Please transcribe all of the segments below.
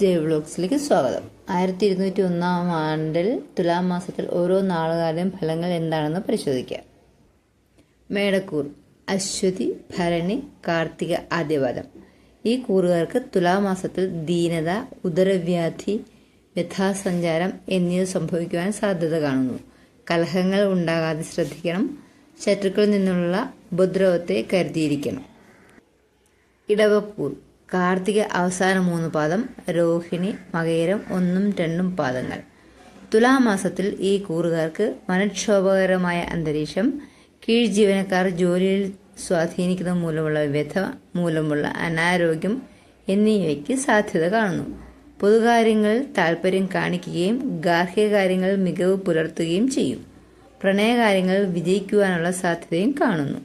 J വ്ലോഗ്സിലേക്ക് സ്വാഗതം ആയിരത്തി ഇരുന്നൂറ്റി ഒന്നാം ആണ്ടിൽ തുലാം മാസത്തിൽ ഓരോ നാളുകാരുടെയും ഫലങ്ങൾ എന്താണെന്ന് പരിശോധിക്കാം. മേടക്കൂർ അശ്വതി ഭരണി കാർത്തിക ആദ്യപാദം. ഈ കൂറുകാർക്ക് തുലാമാസത്തിൽ ദീനത ഉദരവ്യാധി വ്യഥാസഞ്ചാരം എന്നിവ സംഭവിക്കുവാൻ സാധ്യത കാണുന്നു. കലഹങ്ങൾ ഉണ്ടാകാതെ ശ്രദ്ധിക്കണം. ശത്രുക്കളിൽ നിന്നുള്ള ഉപദ്രവത്തെ കരുതിയിരിക്കണം. ഇടവക്കൂർ കാർത്തിക അവസാന മൂന്ന് പാദം രോഹിണി മകേരം ഒന്നും രണ്ടും പാദങ്ങൾ. തുലാമാസത്തിൽ ഈ കൂറുകാർക്ക് മനക്ഷോഭകരമായ അന്തരീക്ഷം കീഴ് ജീവനക്കാർ ജോലിയിൽ സ്വാധീനിക്കുന്ന മൂലമുള്ള വ്യഥ മൂലമുള്ള അനാരോഗ്യം എന്നിവയ്ക്ക് സാധ്യത കാണുന്നു. പൊതുകാര്യങ്ങൾ താല്പര്യം കാണിക്കുകയും ഗാർഹിക കാര്യങ്ങൾ മികവ് പുലർത്തുകയും ചെയ്യും. പ്രണയകാര്യങ്ങൾ വിജയിക്കുവാനുള്ള സാധ്യതയും കാണുന്നു.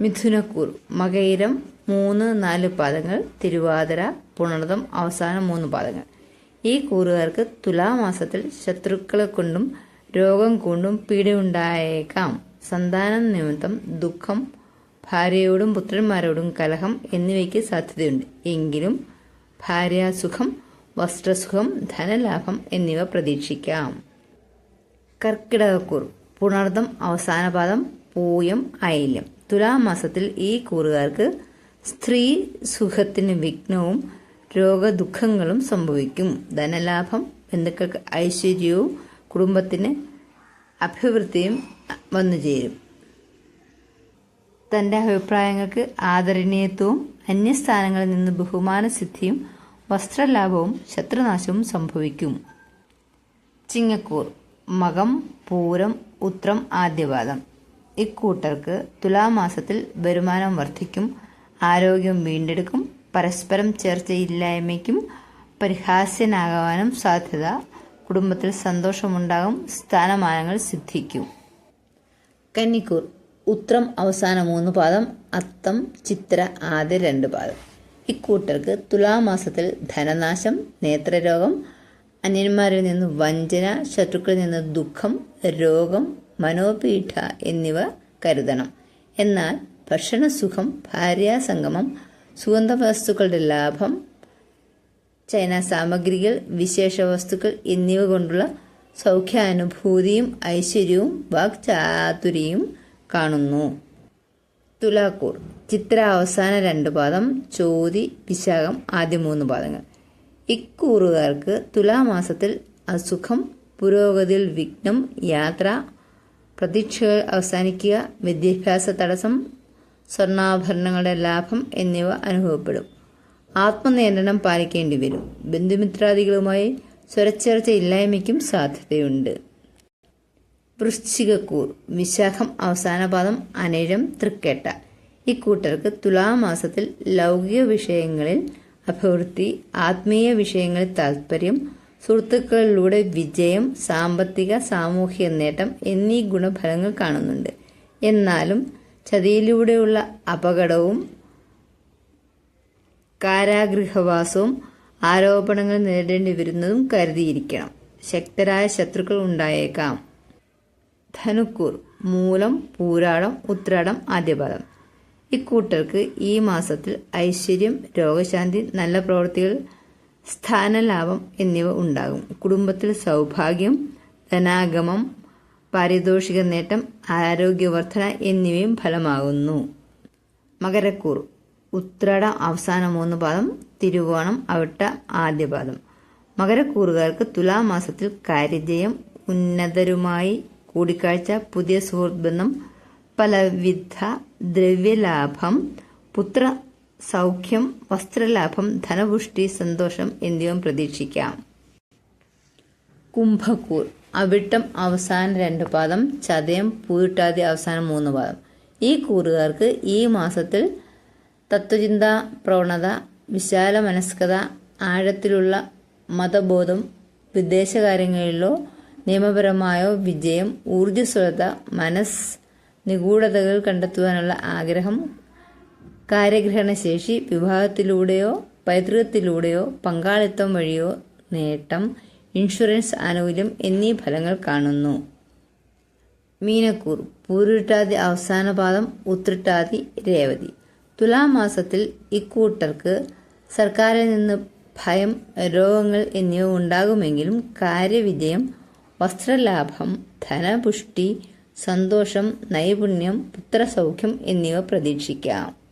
മിഥുനക്കൂർ മകയിരം മൂന്ന് നാല് പാദങ്ങൾ തിരുവാതിര പുണർതം അവസാന മൂന്ന് പാദങ്ങൾ. ഈ കൂറുകാർക്ക് തുലാമാസത്തിൽ ശത്രുക്കളെ കൊണ്ടും രോഗം കൊണ്ടും പീഡയുണ്ടായേക്കാം. സന്താനം നിമിത്തം ദുഃഖം ഭാര്യയോടും പുത്രന്മാരോടും കലഹം എന്നിവയ്ക്ക് സാധ്യതയുണ്ട്. എങ്കിലും ഭാര്യാസുഖം വസ്ത്രസുഖം ധനലാഭം എന്നിവ പ്രതീക്ഷിക്കാം. കർക്കിടകക്കൂർ പുണർദം അവസാന പാദം പൂയം ഐല്യം തുലാമാസത്തിൽ ഈ കൂറുകാർക്ക് സ്ത്രീ സുഖത്തിന് വിഘ്നവും രോഗദുഃഖങ്ങളും സംഭവിക്കും. ധനലാഭം ബന്ധുക്കൾക്ക് ഐശ്വര്യവും കുടുംബത്തിന് അഭിവൃദ്ധിയും വന്നു ചേരും. തന്റെ അഭിപ്രായങ്ങൾക്ക് ആദരണീയത്വവും അന്യസ്ഥാനങ്ങളിൽ നിന്ന് ബഹുമാനസിദ്ധിയും വസ്ത്രലാഭവും ശത്രുനാശവും സംഭവിക്കും. ചിങ്ങക്കൂർ മകം പൂരം ഉത്രം ആദ്യപാദം. ഇക്കൂട്ടർക്ക് തുലാമാസത്തിൽ വരുമാനം വർദ്ധിക്കും. ആരോഗ്യം വീണ്ടെടുക്കും. പരസ്പരം ചേർച്ചയില്ലായ്മയ്ക്കും പരിഹാസ്യനാകാനും സാധ്യത. കുടുംബത്തിൽ സന്തോഷമുണ്ടാകും. സ്ഥാനമാനങ്ങൾ സിദ്ധിക്കും. കന്നിക്കൂർ. ഉത്രം അവസാന മൂന്ന് പാദം. അത്തം ചിത്ര ആദ്യ രണ്ട് പാദം. ഇക്കൂട്ടർക്ക് തുലാമാസത്തിൽ ധനനാശം നേത്രരോഗം അന്യന്മാരിൽ നിന്ന് വഞ്ചന ശത്രുക്കളിൽ നിന്ന് ദുഃഖം രോഗം മനോപീഠ എന്നിവ കരുതണം. എന്നാൽ ഭക്ഷണസുഖം ഭാര്യാസംഗമം സുഗന്ധവസ്തുക്കളുടെ ലാഭം ചൈന സാമഗ്രികൾ വിശേഷ വസ്തുക്കൾ എന്നിവ കൊണ്ടുള്ള സൗഖ്യാനുഭൂതിയും ഐശ്വര്യവും വാക്ചാതുരിയും കാണുന്നു. തുലാക്കൂർ ചിത്ര അവസാന രണ്ട് പാദം ചോതി വിശാഖം ആദ്യ മൂന്ന് പാദങ്ങൾ. ഇക്കൂറുകാർക്ക് തുലാമാസത്തിൽ അസുഖം പുരോഗതിയിൽ വിഘ്നം യാത്ര പ്രതീക്ഷകൾ അവസാനിക്കുക വിദ്യാഭ്യാസ തടസ്സം സ്വർണാഭരണങ്ങളുടെ ലാഭം എന്നിവ അനുഭവപ്പെടും. ആത്മനിയന്ത്രണം പാലിക്കേണ്ടി വരും. ബന്ധുമിത്രാദികളുമായി സ്വരച്ചേർച്ച ഇല്ലായ്മയ്ക്കും സാധ്യതയുണ്ട്. വൃശ്ചികക്കൂർ. വിശാഖം അവസാന പാദം അനിഴം തൃക്കേട്ട. ഇക്കൂട്ടർക്ക് തുലാമാസത്തിൽ ലൗകിക വിഷയങ്ങളിൽ അഭിവൃദ്ധി ആത്മീയ വിഷയങ്ങളിൽ താൽപ്പര്യം സുഹൃത്തുക്കളിലൂടെ വിജയം സാമ്പത്തിക സാമൂഹിക നേട്ടം എന്നീ ഗുണഫലങ്ങൾ കാണുന്നുണ്ട്. എന്നാലും ചതിയിലൂടെയുള്ള അപകടവും കാരാഗൃഹവാസവും ആരോപണങ്ങൾ നേരിടേണ്ടി വരുന്നതും കരുതിയിരിക്കണം. ശക്തരായ ശത്രുക്കൾ ഉണ്ടായേക്കാം. ധനുക്കൂർ മൂലം പൂരാടം ഉത്രാടം ആദ്യപാദം. ഇക്കൂട്ടർക്ക് ഈ മാസത്തിൽ ഐശ്വര്യം രോഗശാന്തി നല്ല പ്രവൃത്തികൾ സ്ഥാനലാഭം എന്നിവ ഉണ്ടാകും. കുടുംബത്തിൽ സൗഭാഗ്യം ധനാഗമം പാരിതോഷിക നേട്ടം ആരോഗ്യവർദ്ധന എന്നിവയും ഫലമാകുന്നു. മകരക്കൂർ. ഉത്രട അവസാന മൂന്ന് പാദം തിരുവോണം അവിട്ട ആദ്യ പാദം. മകരക്കൂറുകാർക്ക് തുലാമാസത്തിൽ കാര്യജയം ഉന്നതരുമായി കൂടിക്കാഴ്ച പുതിയ സുഹൃത്ത് ബന്ധം പലവിധ ദ്രവ്യലാഭം പുത്ര സൗഖ്യം വസ്ത്രലാഭം ധനപുഷ്ടി സന്തോഷം എന്നിവ പ്രതീക്ഷിക്കാം. കുംഭക്കൂർ. അവിട്ടം അവസാന രണ്ട് പാദം ചതയം പൂയിട്ടാതി അവസാനം മൂന്ന് പാദം. ഈ കൂറുകാർക്ക് ഈ മാസത്തിൽ തത്വചിന്ത പ്രവണത വിശാല മനസ്കത ആഴത്തിലുള്ള മതബോധം വിദേശകാര്യങ്ങളിലോ നിയമപരമായോ വിജയം ഊർജസ്വലത മനസ് നിഗൂഢതകൾ കണ്ടെത്തുവാനുള്ള ആഗ്രഹം കാര്യഗ്രഹണശേഷി വിവാഹത്തിലൂടെയോ പൈതൃകത്തിലൂടെയോ പങ്കാളിത്തം വഴിയോ നേട്ടം ഇൻഷുറൻസ് ആനുകൂല്യം എന്നീ ഫലങ്ങൾ കാണുന്നു. മീനക്കൂർ പൂരിട്ടാതി അവസാന പാദം ഉത്രിട്ടാതി രേവതി. തുലാമാസത്തിൽ ഇക്കൂട്ടർക്ക് സർക്കാരിൽ നിന്ന് ഭയം രോഗങ്ങൾ എന്നിവ ഉണ്ടാകുമെങ്കിലും കാര്യവിജയം വസ്ത്രലാഭം ധനപുഷ്ടി സന്തോഷം നൈപുണ്യം പുത്രസൗഖ്യം എന്നിവ പ്രതീക്ഷിക്കാം.